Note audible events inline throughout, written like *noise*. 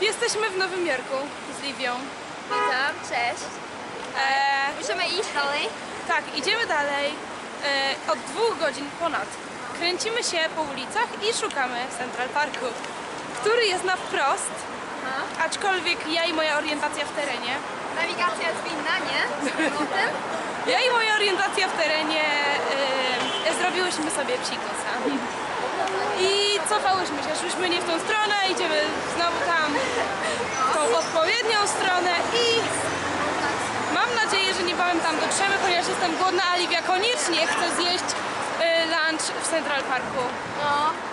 Jesteśmy w Nowym Jorku z Liwią. Witam, cześć. E, Musimy iść dalej. tak, idziemy dalej. E, od dwóch godzin ponad kręcimy się po ulicach i szukamy Central Parku, który jest na wprost, Aha. aczkolwiek ja i moja orientacja w terenie. Nawigacja jest winna, nie? O tym? *laughs* Ja i moja orientacja w terenie e, zrobiłyśmy sobie psikusa. Cofałyśmy się, szłyśmy nie w tą stronę, idziemy znowu tam w tą odpowiednią stronę i mam nadzieję, że niebawem tam dotrzemy, ponieważ jestem głodna, a Livia koniecznie chce zjeść e, lunch w Central Parku. No,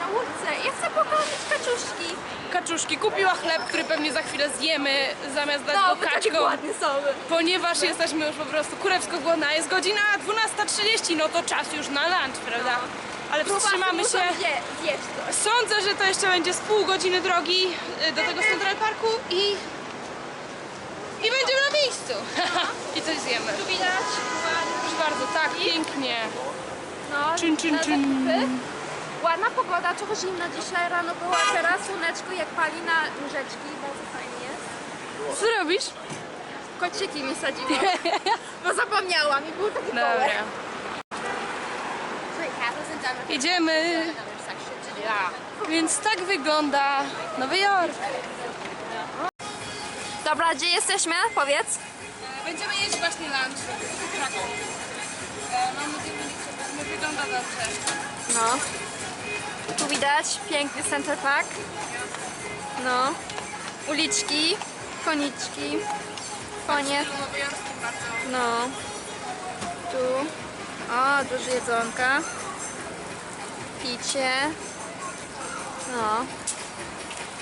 na ulicy. Ja chcę pokonać kaczuszki. Kaczuszki kupiła chleb, który pewnie za chwilę zjemy, zamiast dać No, go kaczkom. ładne są. Ponieważ jesteśmy już po prostu kurewsko głodna, jest godzina 12.30, no to czas już na lunch, prawda? Ale wstrzymamy Muszą się. Zje, zjeść coś. Sądzę, że to jeszcze będzie z pół godziny drogi y, do tego Central Parku i... I będziemy na miejscu. *laughs* I coś zjemy. Tu widać. Proszę bardzo, tak, pięknie. No, Czyn, czyn, czyn. Ładna pogoda, trochę zimna dzisiaj rano była, teraz słoneczko jak pali na bardzo fajnie jest. Co robisz? Kociki mi sadziło, *laughs* bo zapomniałam i był taki Dobra. kołek. Idziemy. Więc tak wygląda Nowy Jork. Dobra, gdzie jesteśmy? Powiedz. Będziemy jeść właśnie lunch w Krakowie. Mam nadzieję, że wygląda dobrze. No. Tu widać piękny Center Park. No. Uliczki, koniczki, konie. Bardzo. No. Tu. O, dużo jedzonka. Picie. No.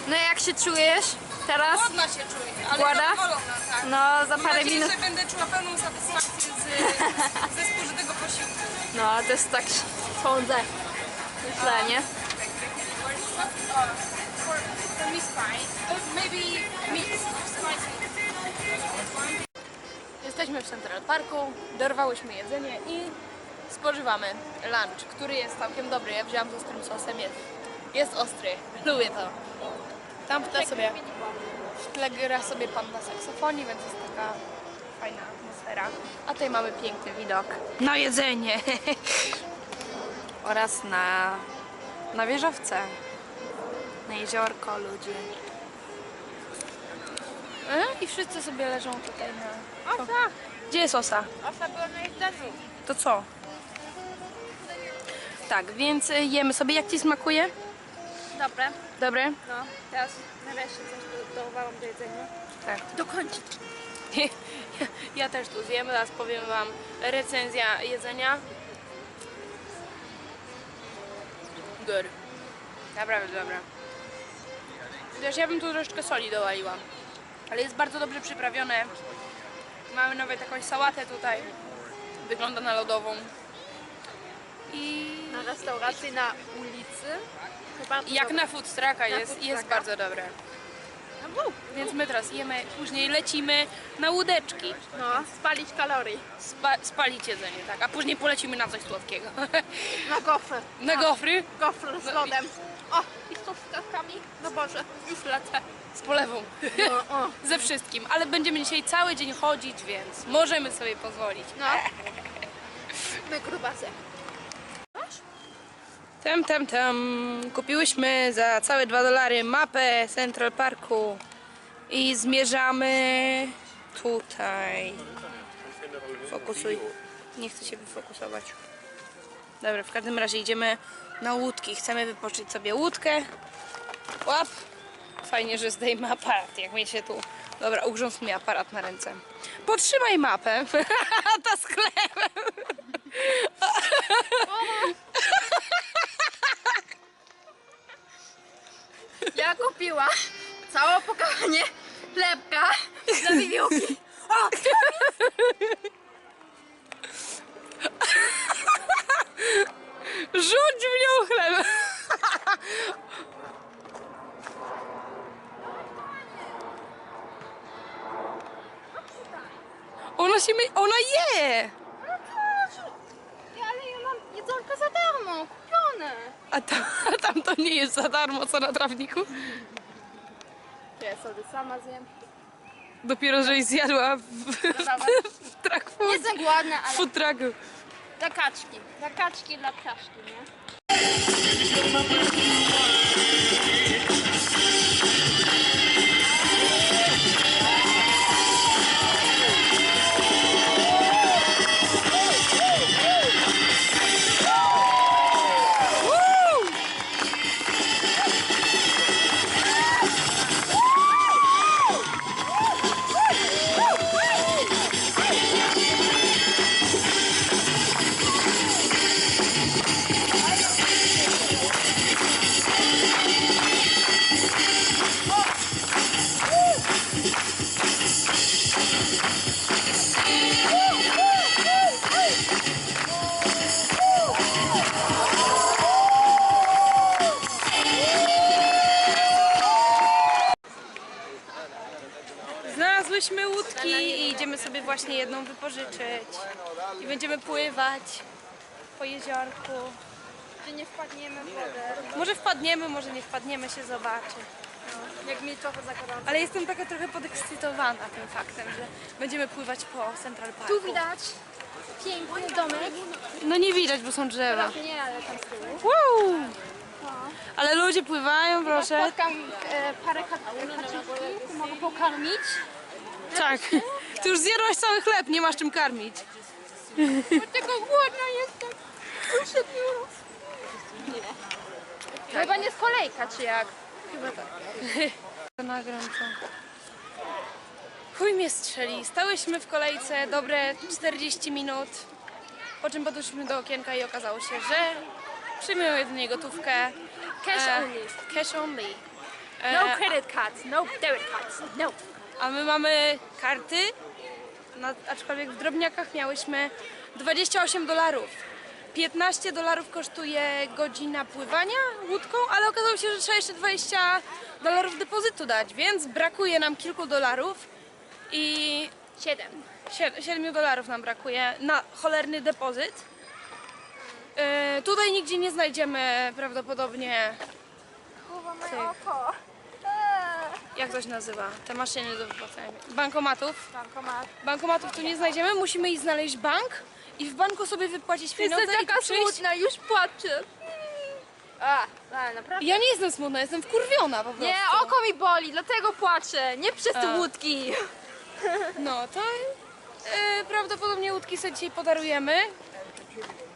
No jak się czujesz teraz? Głodna się czuję, ale Głodna? zadowolona, tak. No, za Mam parę nadzieję, minut. że będę czuła pełną satysfakcję z, *laughs* ze spożytego posiłku. No, też tak sądzę. Myślę, nie? Jesteśmy w Central Parku, dorwałyśmy jedzenie i spożywamy lunch, który jest całkiem dobry. Ja wzięłam z ostrym sosem, jest, jest ostry, lubię to. Tam w sobie, w tle gra sobie pan na saksofonie, więc jest taka fajna atmosfera. A tutaj mamy piękny widok na jedzenie *laughs* oraz na, na wieżowce, na jeziorko ludzi. E? I wszyscy sobie leżą tutaj na... Osa! Gdzie jest osa? Osa była na jedzeniu. To co? Tak, więc y, jemy sobie. Jak Ci smakuje? Dobre. Dobre? No, teraz nareszcie coś do, dołowałam do jedzenia. Tak. Dokończyć. *laughs* Ja też tu zjem, teraz powiem Wam recenzja jedzenia. Good. Naprawdę dobra. Chociaż ja bym tu troszeczkę soli dowaliła. Ale jest bardzo dobrze przyprawione. Mamy nawet jakąś sałatę tutaj. Wygląda na lodową. I restauracji na ulicy. Chyba jak na food trucka jest, food jest trucka. bardzo dobre. Więc my teraz jemy, później lecimy na łódeczki. No, spalić kalorii. Spa spalić jedzenie, tak. A później polecimy na coś słodkiego. *laughs* Na gofry. na gofry Gofr z lodem. O, i z truskawkami. No Boże. już lecę z polewą. No, o. *laughs* Ze wszystkim. Ale będziemy dzisiaj cały dzień chodzić, więc możemy sobie pozwolić. No. *laughs* My grubasy. Tem, tem, tem. Kupiłyśmy za całe 2 dolary mapę Central Parku i zmierzamy tutaj. Fokusuj. Nie chcę się wyfokusować. Dobra, w każdym razie idziemy na łódki. Chcemy wypożyczyć sobie łódkę. Łap! Fajnie, że zdejmę aparat, jak mi się tu... Dobra, ugrzązł mi aparat na ręce. Potrzymaj mapę. *laughs* Ta sklepem. Ja kupiłam całe opakowanie chlebka dla wiewiórki. O! Rzuć w nią chleb! Ona się my... Ona je! Ale ja mam jedzonko za darmo, A tam, a tam to nie jest za darmo, co na trawniku. ja sobie sama zjem. Dopiero, żeś zjadła w, Dobra. w trak Nie jestem głodna, ale food trucku. dla kaczki. Dla kaczki, dla ptaszki, nie? Jeziorku. Czy nie wpadniemy w wodę? Może wpadniemy, może nie wpadniemy, się zobaczy. Jak mi trochę za gorąco. Ale jestem taka trochę podekscytowana tym faktem, że będziemy pływać po Central Parku. Tu widać piękny domek. No nie widać, bo są drzewa. Nie, ale tam z tyłu. Wow! Ale ludzie pływają, proszę. Spotkam e, parę to mogę pokarmić. Tak. Ty już zjadłaś cały chleb, nie masz czym karmić. Tylko głodna jestem. To chyba nie jest kolejka, czy jak? Chyba tak. Nagram *laughs* to. Chuj mnie strzeli. Stałyśmy w kolejce dobre 40 minut, po czym podeszliśmy do okienka i okazało się, że przyjmują jedynie gotówkę. Cash E, only. Cash only. E, No credit cards, no debit cards, no. A my mamy karty, no, aczkolwiek w drobniakach miałyśmy 28 dolarów. 15 dolarów kosztuje godzina pływania łódką, ale okazało się, że trzeba jeszcze 20 dolarów depozytu dać, więc brakuje nam kilku dolarów i Siedem. 7 dolarów nam brakuje na cholerny depozyt. E, tutaj nigdzie nie znajdziemy prawdopodobnie, Kurwa, moje oko. Jak to się nazywa, te maszyny do wypłacania, bankomatów. Bankomat. Bankomatów tu nie znajdziemy, musimy iść znaleźć bank i w banku sobie wypłacić pieniądze Jestem i taka przyjść. smutna, już płaczę. A, ale naprawdę. Ja nie jestem smutna, jestem wkurwiona po prostu. Nie, oko mi boli, dlatego płaczę. Nie przez te A. łódki. *laughs* No to e, prawdopodobnie łódki sobie dzisiaj podarujemy.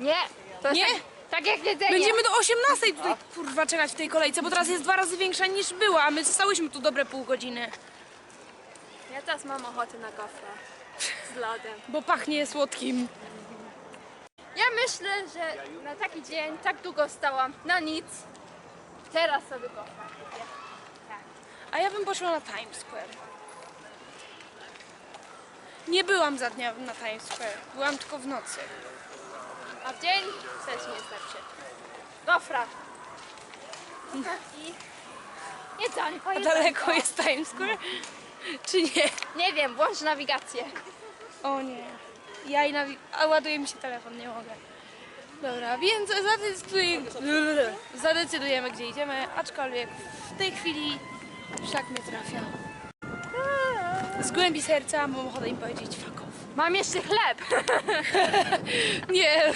Nie. To jest Nie? Tak, tak jak jedzenie. Będziemy do 18 tutaj kurwa czekać w tej kolejce, bo teraz jest dwa razy większa niż była, a my stałyśmy tu dobre pół godziny. Ja teraz mam ochotę na gofra. Z lodem. Bo pachnie słodkim. Ja myślę, że na taki dzień tak długo stałam na nic. Teraz sobie gofra kupię. A ja bym poszła na Times Square. Nie byłam za dnia na Times Square, byłam tylko w nocy. A w dzień też nie jest lepszy. Gofra. I jedzonko, A jedzonko. daleko jest Times Square? Czy nie? Nie wiem, włącz nawigację. O nie. Ja i nawi- A ładuje mi się telefon, nie mogę. Dobra, więc zadecydujemy, zadecydujemy gdzie idziemy, aczkolwiek w tej chwili szlak mnie trafia. Z głębi serca mam ochotę im powiedzieć fuck. Mam jeszcze chleb. *laughs* Nie,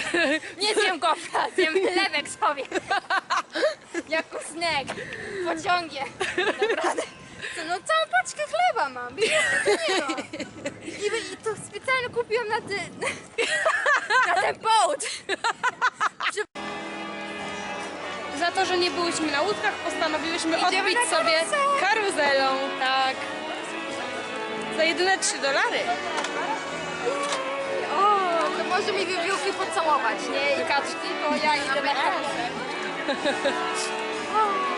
Nie zjem gofra, zjem chlebek sobie. *laughs* Jako snack. W pociągie. Naprawdę. *laughs* Co, No całą paczkę chleba mam. I, I to specjalnie kupiłam na ten... Na ten boat. za to, że nie byłyśmy na łódkach, postanowiłyśmy Idziemy odbić na sobie karuzelą, tak. Za jedyne 3 dolary. Może mi wybiłki pocałować, nie? I kaczki, to ja idę na *laughs* *laughs*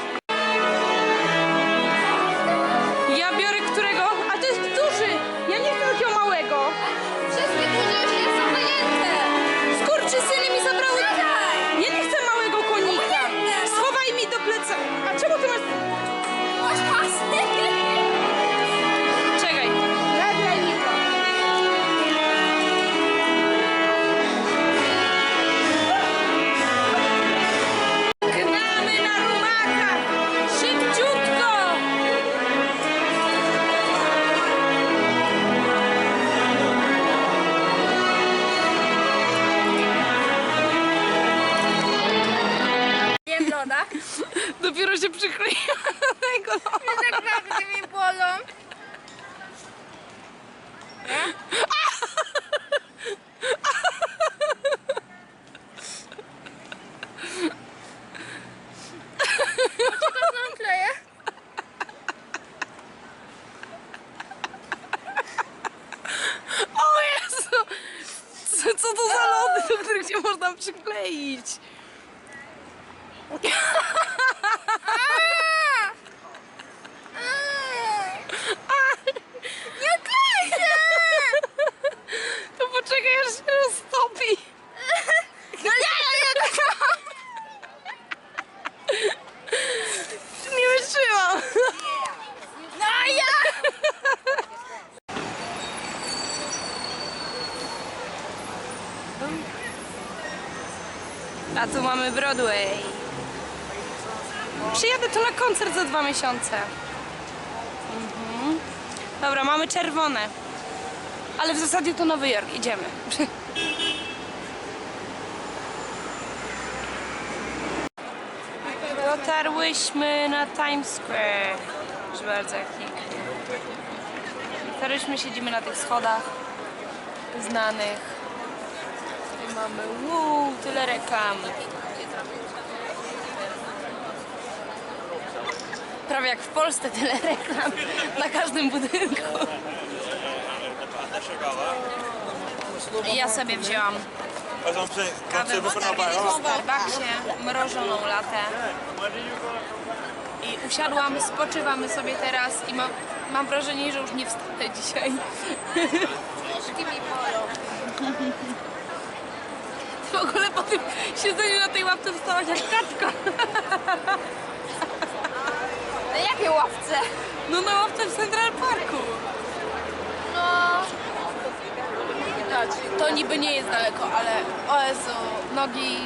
Nie klej się! To poczekaj, aż się roztopi. No nie, nie, nie. Nie wytrzymam. No ja! A tu mamy Broadway. Tu na koncert za dwa miesiące. Mhm. Dobra, mamy czerwone. Ale w zasadzie to Nowy Jork. Idziemy. *laughs* Dotarłyśmy na Times Square. Proszę bardzo, jak pięknie. Dotarłyśmy, siedzimy na tych schodach znanych. I mamy wow, tyle reklam. Prawie jak w Polsce tyle reklam na każdym budynku. Ja sobie wzięłam kawę w Starbucksie, mrożoną latę. I usiadłam, spoczywamy sobie teraz i mam, mam wrażenie, że już nie wstanę dzisiaj. W ogóle po tym siedzeniu na tej łapce wstałaś jak kaczka. Na jakiej ławce? No na ławce w Central Parku. No... Widać. To niby nie jest daleko, ale o Jezu, nogi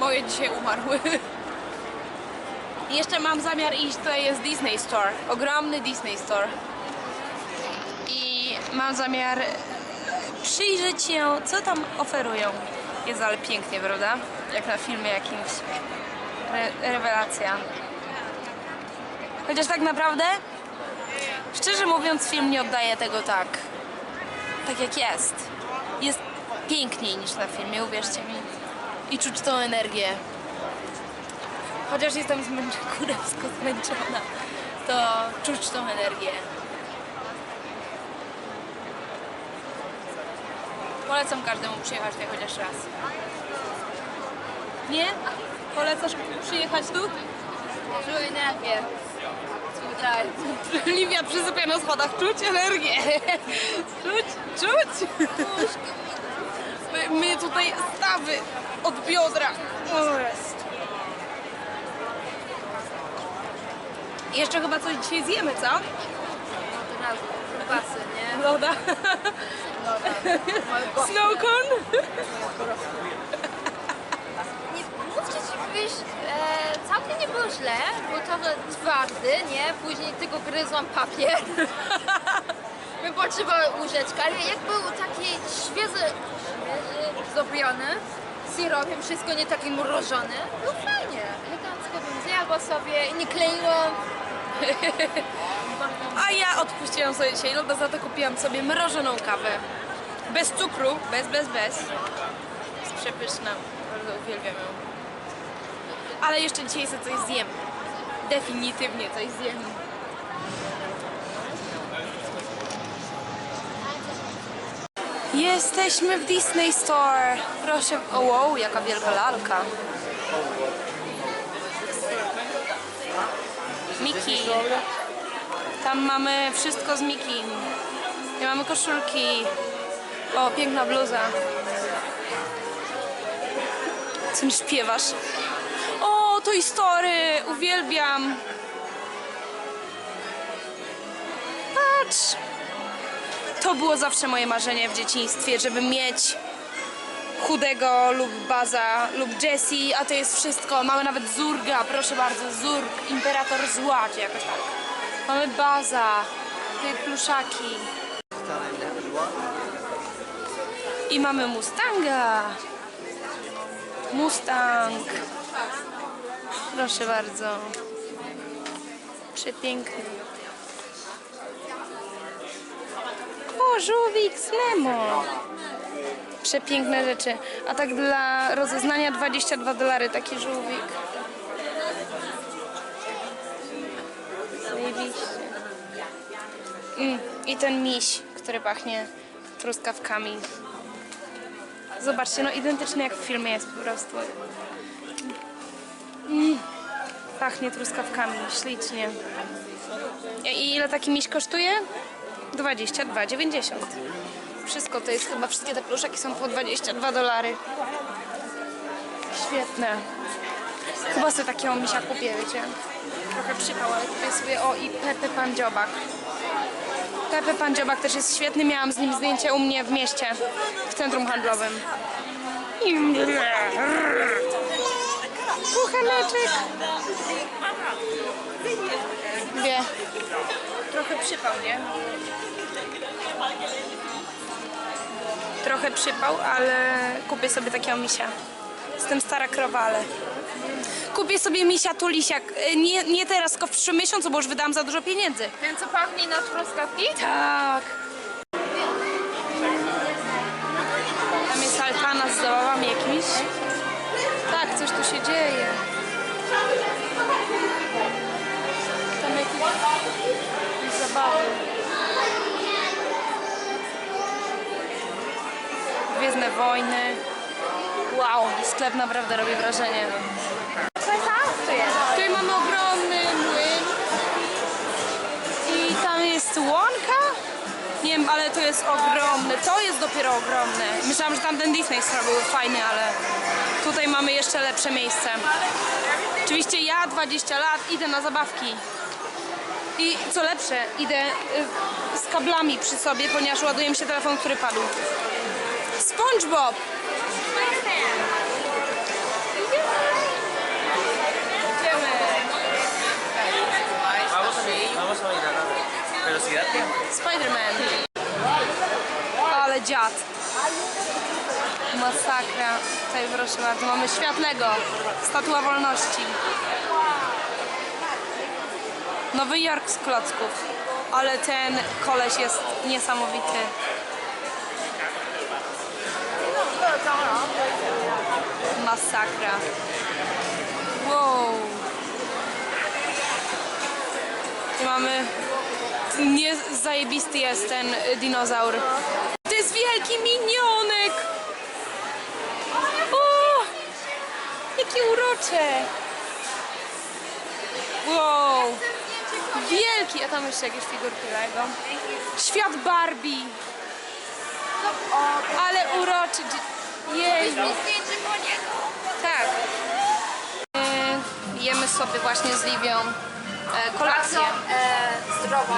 moje dzisiaj umarły. Jeszcze mam zamiar iść, tutaj jest Disney Store, ogromny Disney Store. I mam zamiar przyjrzeć się, co tam oferują. Jest ale pięknie, prawda? Jak na filmie jakimś. Re rewelacja. Chociaż tak naprawdę, szczerze mówiąc, film nie oddaje tego tak tak jak jest. Jest piękniej niż na filmie, uwierzcie mi. I czuć tą energię. Chociaż jestem zmęczona, *laughs* kurewsko zmęczona, to czuć tą energię. Polecam każdemu przyjechać tutaj chociaż raz. Nie? Polecasz przyjechać tu? Czuję energię. *laughs* Tutaj. Liwia przysypia na schodach. Czuć energię. *laughs* Czuć, czuć. My, my tutaj stawy od biodra. Jeszcze chyba coś dzisiaj zjemy, co? Basy, nie? Loda. Mojego. Snow cone. Nie mówcie ci, wiesz, e, całkiem nie było źle, był trochę twardy, nie? Później tylko gryzłam papier. *laughs* Wypoczywała łyżeczka, ale jak był taki świeży, świeży zrobiony, syropiem, wszystko nie taki mrożony, było fajnie. Elegancko bym zjadła sobie i nie kleiłam. *laughs* A ja odpuściłam sobie dzisiaj loda, za to kupiłam sobie mrożoną kawę. Bez cukru, bez, bez, bez. Jest przepyszna. Bardzo uwielbiam ją. Ale jeszcze dzisiaj sobie coś zjem. Definitywnie coś zjem. Jesteśmy w Disney Store. Proszę. O, wow, jaka wielka lalka. Miki. Tam mamy wszystko z Mikim. Nie mamy koszulki. O, piękna bluza. Co mi śpiewasz? Toy Story! Uwielbiam! Patrz! To było zawsze moje marzenie w dzieciństwie, żeby mieć chudego lub Baza lub Jessie, a to jest wszystko. Mamy nawet Zurga, proszę bardzo, Zurg, Imperator Zła, czy jakoś tak. Mamy Baza, te pluszaki. I mamy Mustanga. Mustang. Proszę bardzo. Przepiękny. O, żółwik z Memo. Przepiękne rzeczy. A tak dla rozeznania 22 dolary taki żółwik. Zajebiście. Mm, I ten miś, który pachnie truskawkami. Zobaczcie, no identyczny jak w filmie jest po prostu. Mm. Pachnie truskawkami, ślicznie. I ile taki miś kosztuje? 22,90. Wszystko to jest chyba, wszystkie te pluszaki są po 22 dolary. Świetne. Chyba sobie takiego misia kupię, wiecie. Trochę przypał, ale kupię sobie, o i Pepe Pan Dziobak. Pepe Pan Dziobak też jest świetny, miałam z nim zdjęcie u mnie w mieście, w centrum handlowym. Kucheneczek. Wie. Trochę przypał, nie? Trochę przypał, ale kupię sobie takiego misia. Jestem stara krowa, ale... Kupię sobie misia tulisiak. Y, Nie, nie teraz, tylko w przyszłym miesiącu, bo już wydałam za dużo pieniędzy. Ten co pachnie na truskawki? Tak. Tam jest altana z zabawami jakimiś. Coś tu się dzieje. Tam jakieś, jakieś zabawy. Gwiezdne wojny. Wow, sklep naprawdę robi wrażenie. Co jest wiem, ale to jest ogromne. To jest dopiero ogromne. Myślałam, że tamten Disney był fajny, ale tutaj mamy jeszcze lepsze miejsce. Oczywiście ja 20 lat idę na zabawki. I co lepsze, idę y, z kablami przy sobie, ponieważ ładuje mi się telefon, który padł. SpongeBob! Idziemy. Vamos a, vamos a bailar a ver. Velocidad, tío. Spider-Man. Ale dziad. Masakra. Tutaj proszę bardzo, mamy światlego. Statua Wolności. Nowy Jork z klocków. Ale ten koleś jest niesamowity. Masakra. Wow. Tu mamy nie zajebisty jest ten dinozaur. To jest wielki minionek! O! Jakie urocze! Wow! Wielki! A tam jeszcze jakieś figurki Lego. Świat Barbie! Ale uroczy! Jej! Tak. Y, Jemy sobie właśnie z Liwią e, kolację. Bardzo e, zdrową.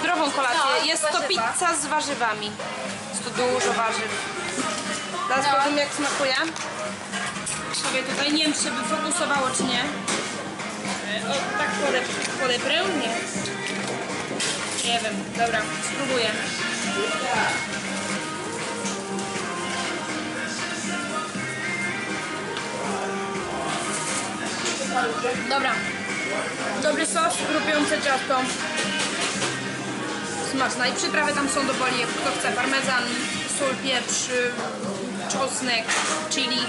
Zdrową kolację. No, Jest to warzywa. pizza z warzywami. Jest tu dużo warzyw. Zaraz No. powiem jak smakuje. Sobie tutaj nie wiem czy się wyfokusowało czy nie. E, O, tak pode, podeprę? Nie. Nie wiem. Dobra, spróbuję. Dobra. Dobry sos, grupujące ciasto. Smaczna. I przyprawy tam są do boli, jak kto chce. Parmezan, sól, pieprz, czosnek, chili.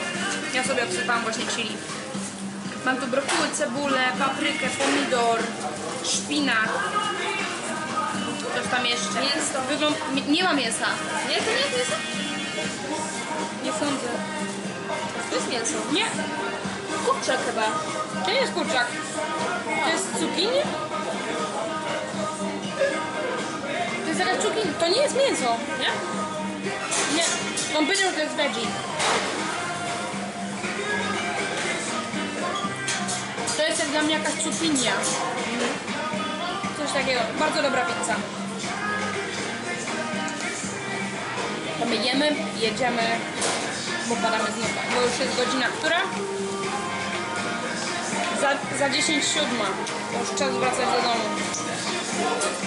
Ja sobie odsypałam właśnie chili. Mam tu brokuły, cebulę, paprykę, pomidor, szpinak. Coś tam jeszcze. Mięso. Wygląd... Nie ma mięsa. Nie, to nie jest mięso? Nie sądzę. To jest mięso. Nie. Kurczak chyba. To nie jest kurczak. Cukinie? To jest jakaś cukinia. To nie jest mięso, nie? Nie. On powiedział, że to jest veggie. To jest jak dla mnie jakaś cukinia. Coś takiego. Bardzo dobra pizza. To my jemy, jedziemy, bo padamy znów. Bo już jest godzina która? Za, za 10 siódma. Już czas wracać do domu.